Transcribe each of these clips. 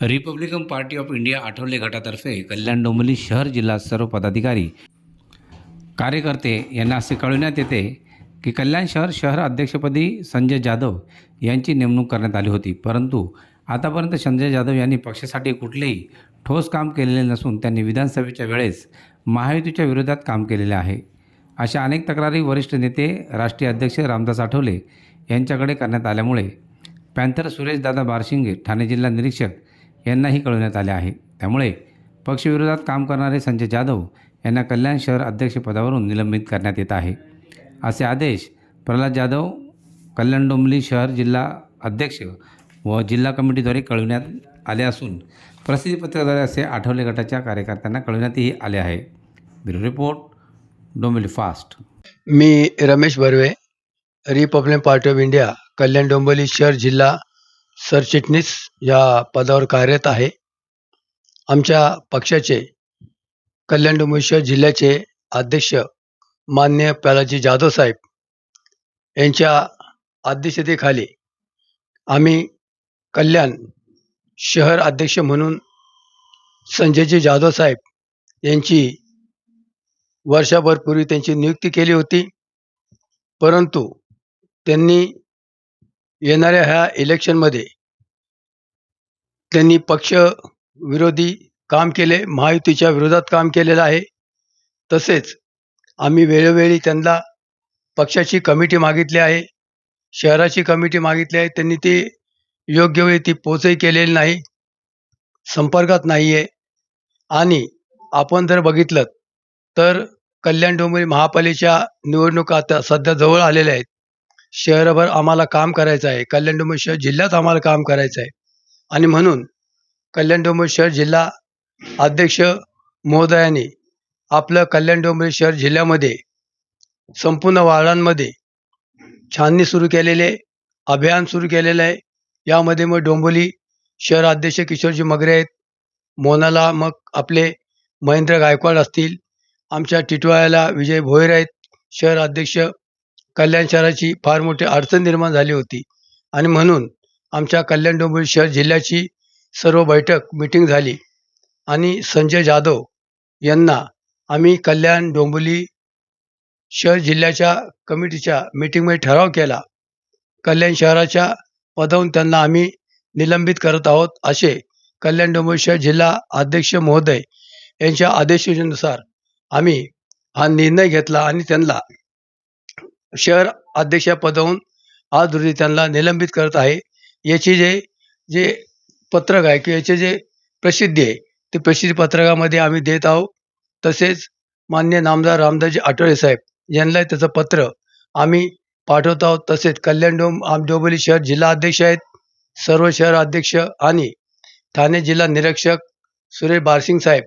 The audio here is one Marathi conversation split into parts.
Republican party of India Athawale गटातर्फे Kalyan Dombivli शहर जिल्हा सर्व पदाधिकारी कार्यकर्ते यांना असे कळविण्यात येते की कल्याण शहर शहर अध्यक्षपदी संजय जाधव यांची नेमणूक करण्यात आली होती. परंतु आतापर्यंत संजय जाधव यांनी पक्षासाठी कुठलेही ठोस काम केलेले नसून त्यांनी विधानसभेच्या वेळेस महायुतीच्या विरोधात काम केलेले आहे. अशा अनेक तक्रारी वरिष्ठ नेते राष्ट्रीय अध्यक्ष रामदास आठवले यांच्याकडे करण्यात आल्यामुळे पॅन्थर सुरेशदादा बारशिंगे ठाणे जिल्हा निरीक्षक यांनाही कळवण्यात आले आहे. त्यामुळे पक्षविरोधात काम करणारे संजय जाधव यांना कल्याण शहर अध्यक्षपदावरून निलंबित करण्यात येत आहे. असे आदेश प्रल्हाद जाधव कल्याण डोंबली शहर जिल्हा अध्यक्ष व जिल्हा कमिटीद्वारे कळविण्यात आले असून प्रसिद्धीपत्रकाद्वारे असे आठवले गटाच्या कार्यकर्त्यांना कळविण्यातही आले आहे. Bureau report Dombivli fast. Me Ramesh Barve republic party of India Kalyan Dombivli शहर जिल्हा सरचिटणीस या पदावर कार्यरत आहे. आमच्या पक्षाचे कल्याण डोंबिवली जिल्ह्याचे अध्यक्ष मान्य प्यालाजी जाधव साहेब यांच्या अध्यक्षतेखाली आम्ही कल्याण शहर अध्यक्ष म्हणून संजयजी जाधव साहेब यांची वर्षभर पूर्वी त्यांची नियुक्ती केली होती. परंतु त्यांनी येणाऱ्या ह्या इलेक्शनमध्ये त्यांनी पक्ष विरोधी काम केले महायुतीच्या विरोधात काम केलेलं आहे. तसेच आम्ही वेळोवेळी त्यांना पक्षाची कमिटी मागितली आहे शहराची कमिटी मागितली आहे. त्यांनी ती योग्य वेळी ती पोचही केलेली नाही संपर्कात नाही आहे आणि आपण जर बघितलं तर कल्याण डोंबिवली महापालिकेच्या निवडणुका आता सध्या जवळ आलेल्या आहेत. शहरभर आम्हाला काम करायचं आहे. कल्याण डोंबिवली शहर जिल्ह्यात आम्हाला काम करायचं आहे. आणि म्हणून कल्याण डोंबिवली शहर जिल्हा अध्यक्ष महोदयाने आपलं कल्याण डोंबिवली शहर जिल्ह्यामध्ये संपूर्ण वार्डांमध्ये छाननी सुरू केलेले अभियान सुरू केलेलं आहे. यामध्ये मग डोंबिवली शहर अध्यक्ष किशोरजी मगरे आहेत. मोनाला मग आपले महेंद्र गायकवाड असतील. आमच्या टिटवाळ्याला विजय भोईर आहेत. शहर अध्यक्ष कल्याण शहराची फार मोठी अडचण निर्माण झाली होती. आणि म्हणून आमच्या कल्याण डोंबिवली शहर जिल्ह्याची सर्व बैठक मिटिंग झाली. आणि संजय जाधव यांना आम्ही कल्याण डोंबिवली शहर जिल्ह्याच्या कमिटीच्या मिटिंगमध्ये ठराव केला. कल्याण शहराच्या पदावरून त्यांना आम्ही निलंबित करत आहोत असे कल्याण डोंबिवली शहर जिल्हा अध्यक्ष महोदय यांच्या आदेशानुसार आम्ही हा निर्णय घेतला आणि त्यांना शहर अध्यक्षपदावरून आज रोजी त्यांना निलंबित करत आहे. याचे जे जे पत्रक आहे किंवा याचे जे प्रसिद्धी आहे ते प्रसिद्धी पत्रकामध्ये आम्ही देत आहोत. तसेच मान्य नामदार रामदासजी आठवले साहेब यांना त्याचं पत्र आम्ही पाठवत आहोत. तसेच कल्याण डोंब आम डोंबिवली शहर जिल्हा अध्यक्ष आहेत. सर्व शहर अध्यक्ष आणि ठाणे जिल्हा निरीक्षक सुरेश बारसिंग साहेब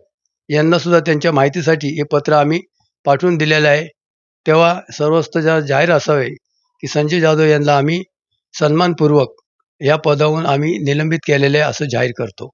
यांना सुद्धा त्यांच्या माहितीसाठी हे पत्र आम्ही पाठवून दिलेलं आहे. तेव्हा सर्वस्त जरा जाहीर असावे की संजय जाधव यांना आम्ही सन्मानपूर्वक या पदावरून आम्ही निलंबित केलेले असं जाहीर करतो.